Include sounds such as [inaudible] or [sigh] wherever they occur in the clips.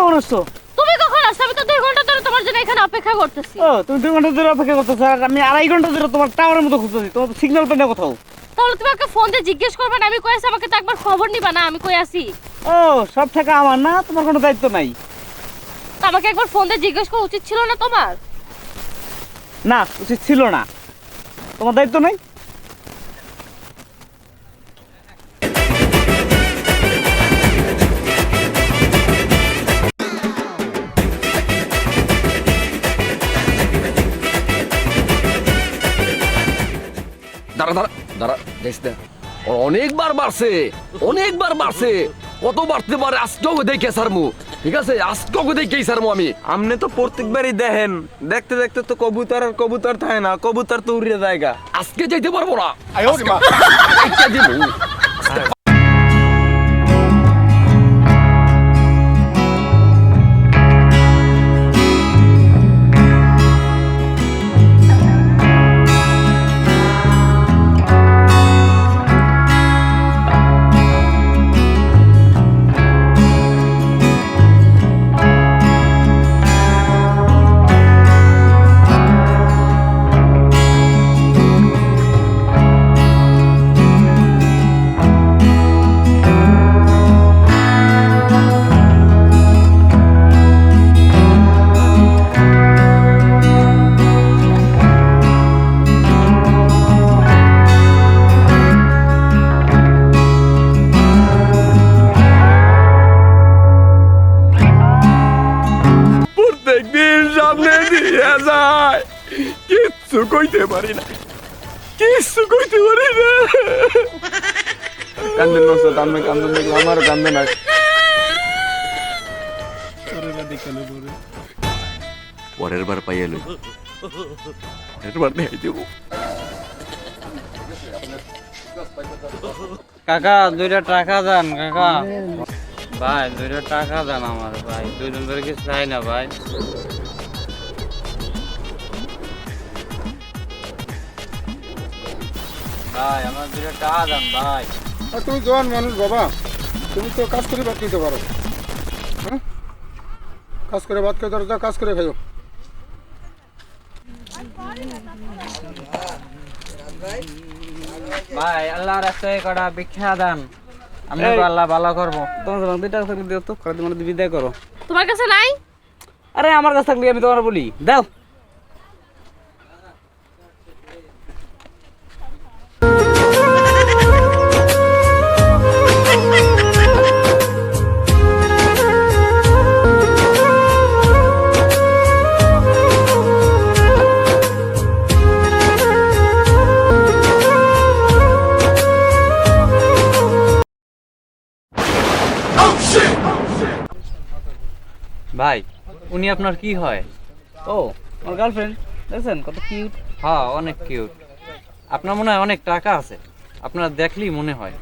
কখন আসছো? তুমি কখন আসছো? আমি তো দুই ঘণ্টা ধরে তোমার জন্য এখানে অপেক্ষা করতেছি। ও তুমি দুই ঘণ্টা ধরে অপেক্ষা করতেছো আর আমি আড়াই ঘণ্টা ধরে তোমার টাওয়ারের মতো খুঁজতেছি তোমার সিগন্যাল না কোথাও তাহলে তুমি আমাকে ফোন দিয়ে জিজ্ঞেস করবে না আমি কই আছি? আমাকে তো একবার খবর নিবা না আমি কই আছি? ও সব টাকা আমার না তোমার কোনো দায়িত্ব নাই। তা আমাকে একবার ফোন দিয়ে জিজ্ঞেস করা উচিত ছিল না তোমার? না উচিত ছিল না। তোমার দায়িত্ব নাই? দাঁড়া দেখ। না অনেকবার বাড়ছে অনেকবার বাড়ছে কত বাড়তে পারে আজকেও দেখে সারমু ঠিক আছে? আজকেও দেখে সারমু আমি। আপনি তো প্রত্যেকবারই দেখেন। দেখতে দেখতে তো কবুতর আর কবুতর থাকে না কবুতর তো উড়ে জায়গা আজকে যাইতে পারব না। পারি না কিচ্ছু কইতে পারি না কান্দেন না স্যার আপনি কান্দেন দেখলে আমারও কান্দে না পরের বার পাইয়া লই পরের বার দেখাই দেবো কাকা দুইটা টাকা দেন কাকা। ভাই দুইটা টাকা দেন আমার ভাই। দুইজন ধরে কিছু চাই না ভাই। ভাই আমার দুইটা টাকা দেন ভাই। আর তুমি জোয়ান মানুষ বাবা তুমি তো কাজ করে ভাত খেতে পারো। হ্যাঁ? কাজ করে ভাত খেতে পারো যাও কাজ করে খাইও। ভাই আল্লাহর রাস্তায় কটা ভিক্ষা দেন। আমি আল্লাহ ভালো করব। তোমার জন্য থাকলে দিও তো করে তোমার বিদায় করো। তোমার কাছে নাই? আরে আমার কাছে থাকলে আমি তোমার বলি। দাও। আপনার কি হয়? ও আমার গার্লফ্রেন্ড দেখছেন কত কিউট হ্যাঁ অনেক কিউট আপনার মনে হয় অনেক টাকা আছে? আপনার দেখলেই মনে হয়।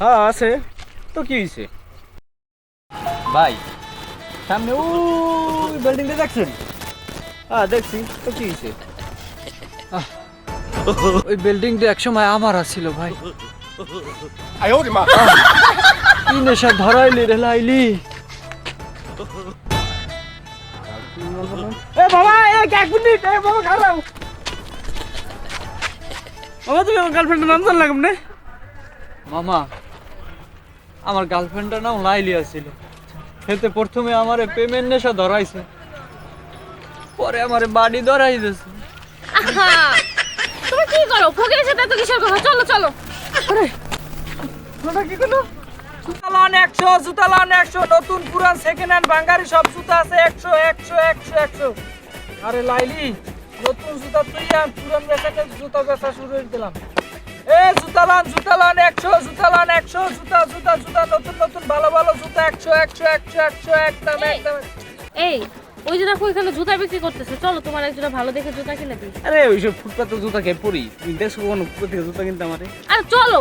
হ্যাঁ আছে। তো কি হয়েছে ভাই। সামনে ওই বিল্ডিংটা দেখছেন? হ্যাঁ দেখছি। তো কি হয়েছে ওই বিল্ডিংটা একসময় আমার আছিল ভাই। কি নেশা ধরাইলি রে লাইলি? এ বাবা এ এক মিনিট এ বাবা খারাপ বাবা তুমি আমার গার্লফ্রেন্ডের নাম জানলা কেমনে? মামা আমার গার্লফ্রেন্ডটার নাম লাইলি আছিল খেতে প্রথমে আমারে পেমেন্ট নেশা ধরাইছে। পরে আমারে বাড়ি ধরাই দিয়েছে। তুমি কি করো? ফকিরের সাথে এত কিসের কথা? চলো চলো। কি করল? জুতা একশো জুতা লন একশো নতুন পুরান সেকেন্ড হ্যান্ড বাঙ্গারি সব জুতা আছে একশো একশো একশো একশো। আরে লাইলি নতুন জুতা তুই আর পুরান বেচাকে জুতা বেচা শুরু করে দিলাম। এ জুতা লন জুতা লন একশো জুতা লন একশো জুতা জুতা জুতা নতুন নতুন ভালো ভালো জুতা একশো একশো একশো একশো একদম একদম। এই ওই যে দেখো এখানে জুতা বিক্রি করতেছে। চলো তোমার একজোড়া ভালো দেখে জুতা কিনে দিই। আরে ওইসব ফুটপাতে জুতা খেয়ে পড়ি। দেখছ কোনো ফুটপাত থেকে জুতা কিনতে আমারে? আরে চলো!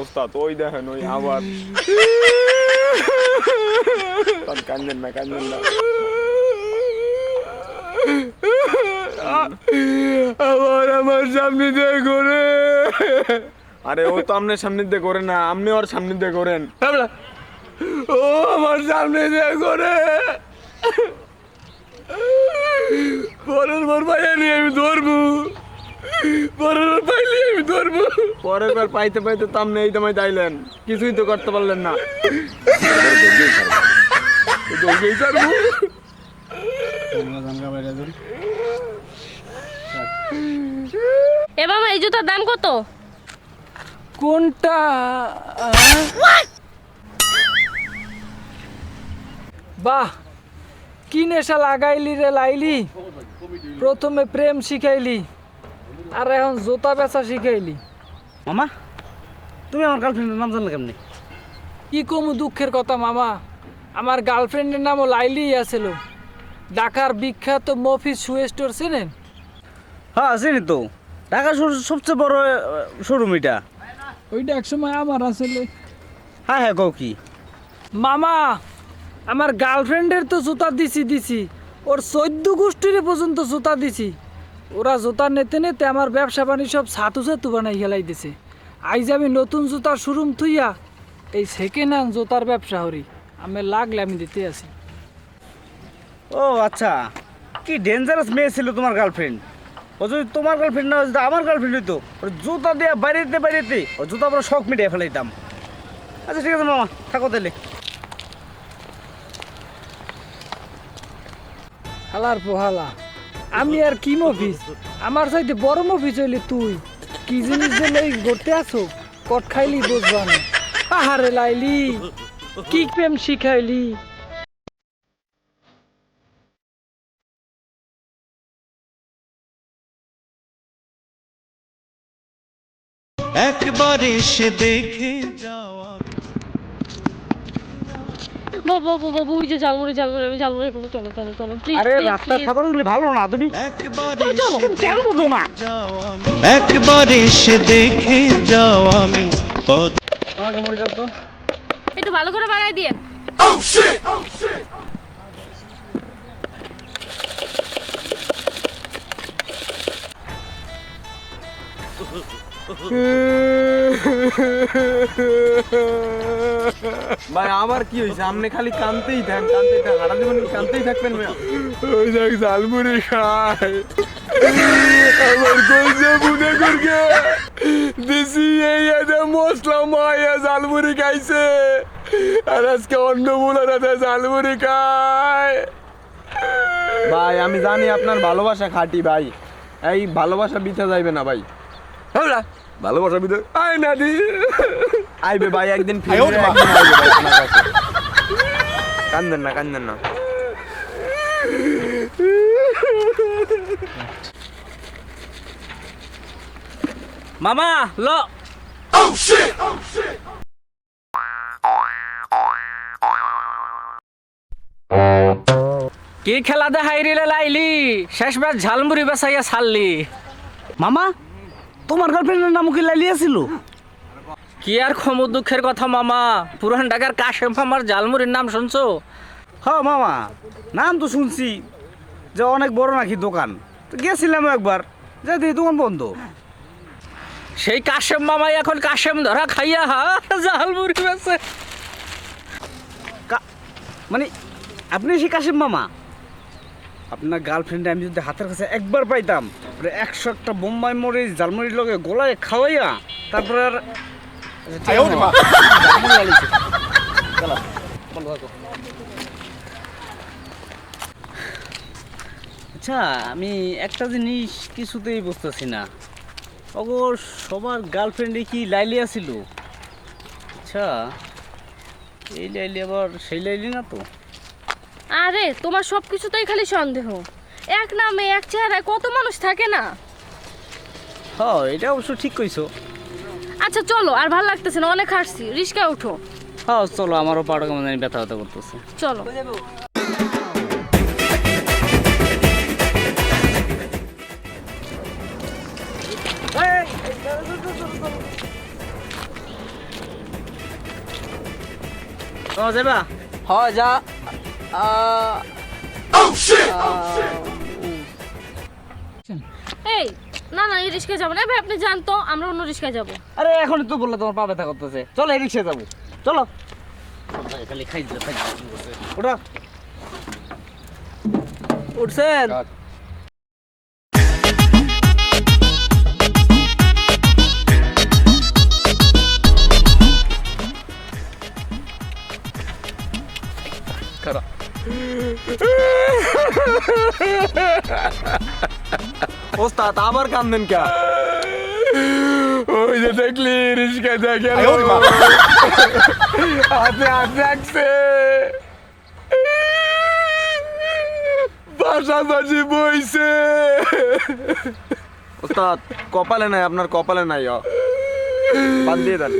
ওস্তাদ ওই দেখেন ওই আবার। [laughs] কান্দেন না কান্দেন না আবার আমার সামনে দিয়ে ঘুরে আরে, ও তো আপনার সামনে দিয়ে করে না আপনি ওর সামনে দিয়ে করেন ও আমার সামনে দিয়ে করে পরের বার পাইয়া নিয়ে আমি ধরবো। পরের বার পাইলে আমি ধরবো। পরের বার পাইতে পাইতে তো আপনি এই তোমায় চাইলেন কিছুই তো করতে পারলেন না। দৌড়েই ছাড়বো এ মামা এই জুতার দাম কত? কোনটা? বাহ কি নেশা লাগাইলি রে লাইলি? প্রথমে প্রেম শিখাইলি। আর এখন জুতা বেচা শিখাইলি। মামা তুমি আমার গার্লফ্রেন্ডের নাম জানলে কেমনি? কি কম দুঃখের কথা মামা? আমার গার্লফ্রেন্ডের নামও লাইলি আছিল। ঢাকার বিখ্যাত মফিজ শু স্টোর চেনেন? হ্যাঁ চিনি তো। ঢাকা শহরের সবচেয়ে বড় শোরুম এটা। ওইটা একসময় আমার আসলে হ্যাঁ হ্যাঁ কও কি? মামা আমার গার্লফ্রেন্ডের তো জুতা দিছি দিছি। ওর চোদ্দ গোষ্ঠীর পর্যন্ত জুতা দিছি। ওরা জুতা নিতে নিতে আমার ব্যবসা বাণিজ্য সব ছাতু ছাতু বানাই খেলাই দিছে। আইজ আমি নতুন জুতার শোরুম থুইয়া এই সেকেন্ড হ্যান্ড জুতার ব্যবসা করি। আমি লাগলে আমি দিতে আছি ও আচ্ছা। কি ডেঞ্জারাস মেয়ে ছিল তোমার গার্লফ্রেন্ড ও যদি তোমার গার্লফ্রেন্ড না যদি আমার গার্লফ্রেন্ড হইতো ওর জুতা দিয়ে বাইরেতে বাইরেতে ও জুতা পরে শখ মিটিয়ে ফেলাইতাম। আচ্ছা ঠিক আছে মামা থাকো তাহলে। হালার পোহালা। আমি আর কি মফিস আমার সাইডে বড় মফিস হইলি তুই। কি জিনিস যে লই ঘুরতে আসো? কট খাইলি বুঝবা না। আহারে লাইলি কি প্রেম শিখাইলি। একবার এসে দেখে যাওয়া বাবা বাবা বাবু ওই যে ঝালমুড়ি ঝালমুড়ি আমি ঝালমুড়ি চলো চলো চলো প্লিজ আরে রাস্তার সাধারণগুলি ভালো না তুমি চলো কেন বুঝো না? আমি একবার এসে দেখে যাও আমি পথ আমাকে করতো একটু ভালো করে বানাই দিয়ে। ভাই আমার কি হয়েছে? আপনি খালি কানতেই থাক কানতেই থাক। সারা জীবন কানতেই থাকবেন ভাই ওই দেখ ঝালমুড়ি খায়। আমার কইছে বুনে করকে দিছি এই এতে মশলা মায়া ঝালমুড়ি খাইছে। আর আজকে অন্য বুলার ঝালমুড়ি খায়। ভাই আমি জানি আপনার ভালোবাসা খাঁটি ভাই। এই ভালোবাসা বিতে যাইবে না ভাই। হ্যাঁ ভালোবাসা বিদে আয় না দি। আইবে ভাই একদিন ফিরে একদিন আইবে ভাই তোমার কাছে। কান্দেন না কান্দেন না। মামা ল। কি খেলা দেখাই রে লাইলি শেষ ম্যাচ ঝালমুড়ি বেসাইয়া ছাড়লি। মামা তোমার গার্লফ্রেন্ডের নাম কি লাইলি আছিল? কি আর ক্ষম দুঃখের কথা মামা? পুরান ঢাকার কাশেম আমার ঝালমুড়ির নাম শুনছো? হ্যাঁ মামা। নাম তো শুনছি যে অনেক বড় নাকি দোকান। তো গেছিলাম একবার যে দেখি দোকান বন্ধ। সেই কাশেম মামাই এখন কাশেম ধরা খাইয়া হা ঝালমুড়ি বেসে কা- মানে আপনি সেই কাশেম মামা? আপনার গার্লফ্রেন্ড আমি যদি হাতের কাছে একবার পাইতাম একশো একটা বোম্বাই মরিচ জালমুড়ির লগে গোলায় খাওয়াইয়া তারপরে আর। আচ্ছা আমি একটা জিনিস কিছুতেই বুঝতেছি না। অগর সবার গার্লফ্রেন্ডে কি লাইলিয়া ছিল আচ্ছা এই লাইলি আবার সেই লাইলি না তো? আরে তোমার সব কিছুতেই খালি সন্দেহ। এক নামে এক চেহারায় কত মানুষ থাকে না? হ্যাঁ এটা অবশ্য ঠিক কইছো। আচ্ছা চলো আর ভালো লাগতেছে না অনেক হাসছি। রিস্কা উঠো। হ্যাঁ চলো আমারও পাড়া কেমন জানি ব্যথা ব্যথা করতেছে। চলো। যাবা। হ যা। এই না না এই রিক্সায় যাব না। ভাই আপনি জানতো আমরা অন্য রিক্সায় যাব। আরে এখনই তো বললে তোমার পা ব্যথা করতেছে। চলো এই রিক্সায় যাব। চলো। ওটা উঠছেন? ওস্তাদ আবার কান্দেন কে? ওই যে দেখলি রিস্কা দেখে হাতে হাত রাখছে। পাশাপাশি বইছে। ওস্তাদ কপালে নাই আপনার কপালে নাই। বাদ দিয়ে দেন।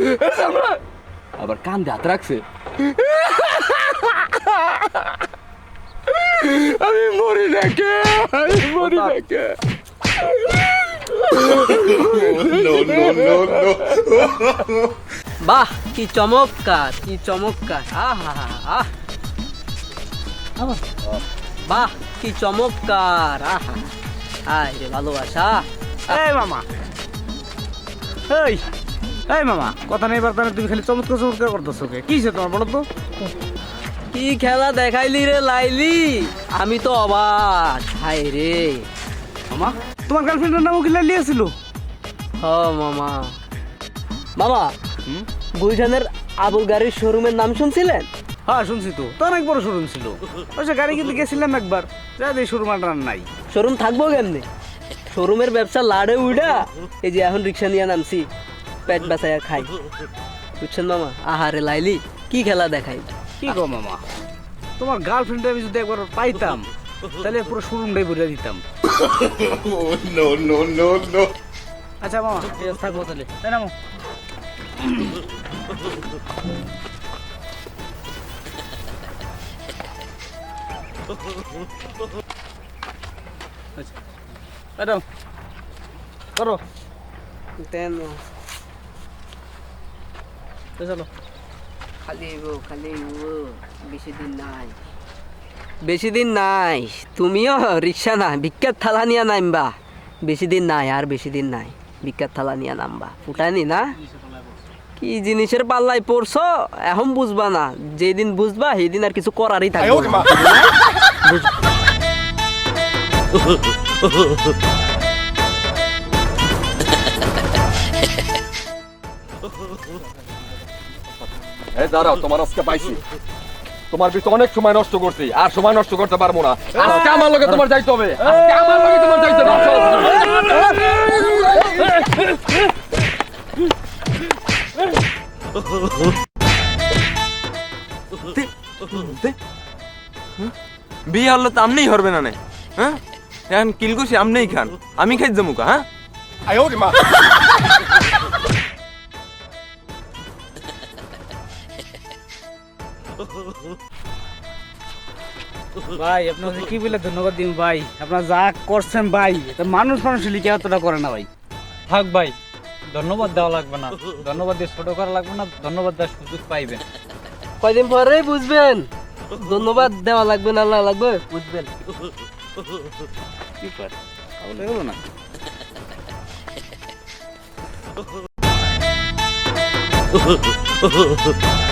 আবার কান দিয়ে হাত রাখছে। [laughs] আমি মরি নাকি আমি মরি নাকি বাহ কি চমৎকার কি চমৎকার। আহা আহ বাহ কি চমৎকার। আহা। আয় রে ভালোবাসা। এই মামা। এই এই মামা কথা নেই বার্তা তুমি খালি চমৎকার চমৎকার করতেছো কে? কি হয়েছে তোমার বলো তো? কি খেলা দেখাইলি রে লাইলি? আমি তো অবাক। হাই রে। মামা? তোমার গার্লফ্রেন্ডের নামও কি লালিয়া ছিল হ মামা। মামা গুলশানের আবুল গাড়ির শোরুমের নাম শুনছিলেন? হ্যাঁ শুনছি তো। তো অনেক বড় শোরুম ছিল। ওই গাড়ি কিনতে গেছিলাম একবার। যা দিয়ে শোরুম আর নাই। শোরুম থাকব কেমনে? শোরুমের ব্যবসা লাড়ে উইডা। এই যে এখন রিক্সা নিয়ে নামছি। পেট বাঁচাইয়া খাই। বুঝছেন মামা? আহারে লাইলি কি খেলা দেখাই কি গো মামা? তোমার গার্লফ্রেন্ড আমি যদি একবার পাইতাম তাহলে পুরো শোরুমটাই ভরে দিতাম। আচ্ছা মামা। থাকব তাহলে তাই না? আচ্ছা। ম্যাডাম করো। তেন চলো। বেশি দিন নাই। বেশি দিন নাই। তুমিও রিক্সা না বিখ্যাত থালা নিয়ে নামবা। বেশি দিন নাই আর বেশি দিন নাই। বিখ্যাত থালা নিয়ে নামবা। ফুটানি না? কি জিনিসের পাল্লায় পড়ছো? এখন বুঝবা না। যেদিন বুঝবা সেই দিন আর কিছু করারই থাকবে। [laughs] এই দাঁড়াও তোমার আজকে পাইছি। তোমার অনেক সময় নষ্ট করছি আর সময় নষ্ট করতে পারব না। আজকে আমার লগে তোমার যাইতে হবে। আজকে আমার লগে তোমার যাইতে হবে। বিয়ে হলে তো আমনেই হরবে না নে। হ্যাঁ? এখন কিলকুশি আমনেই খান। আমি খাই জমুকা হ্যাঁ? ভাই আপনাকে কি বলে ধন্যবাদ দিন ভাই? আপনার যা করছেন ভাই মানুষ মানুষ লিখে এতটা করে না ভাই। থাক ভাই ধন্যবাদ দেওয়া লাগবে না। ধন্যবাদ দিয়ে ছোট করা লাগবে না ধন্যবাদ দেওয়ার সুযোগ পাইবেন। কয়দিন পরেই বুঝবেন ধন্যবাদ দেওয়া লাগবে না না লাগবে বুঝবেন। কি করে তাহলে হলো না? [laughs]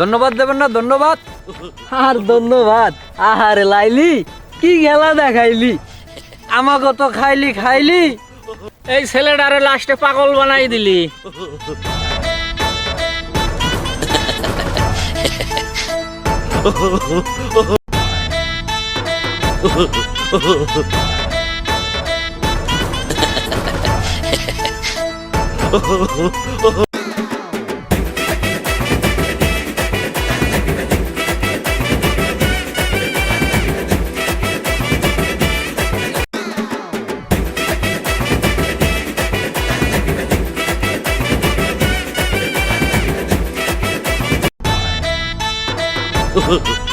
ধন্যবাদ দেবেন না ধন্যবাদ। আর ধন্যবাদ। আহারে লাইলি কি গেলা দেখাইলি? আমাকে তো খাইলি খাইলি। এই ছেলেটারে লাস্টে পাগল বানাই দিলি। Oh, [laughs]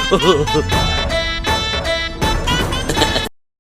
ও [laughs]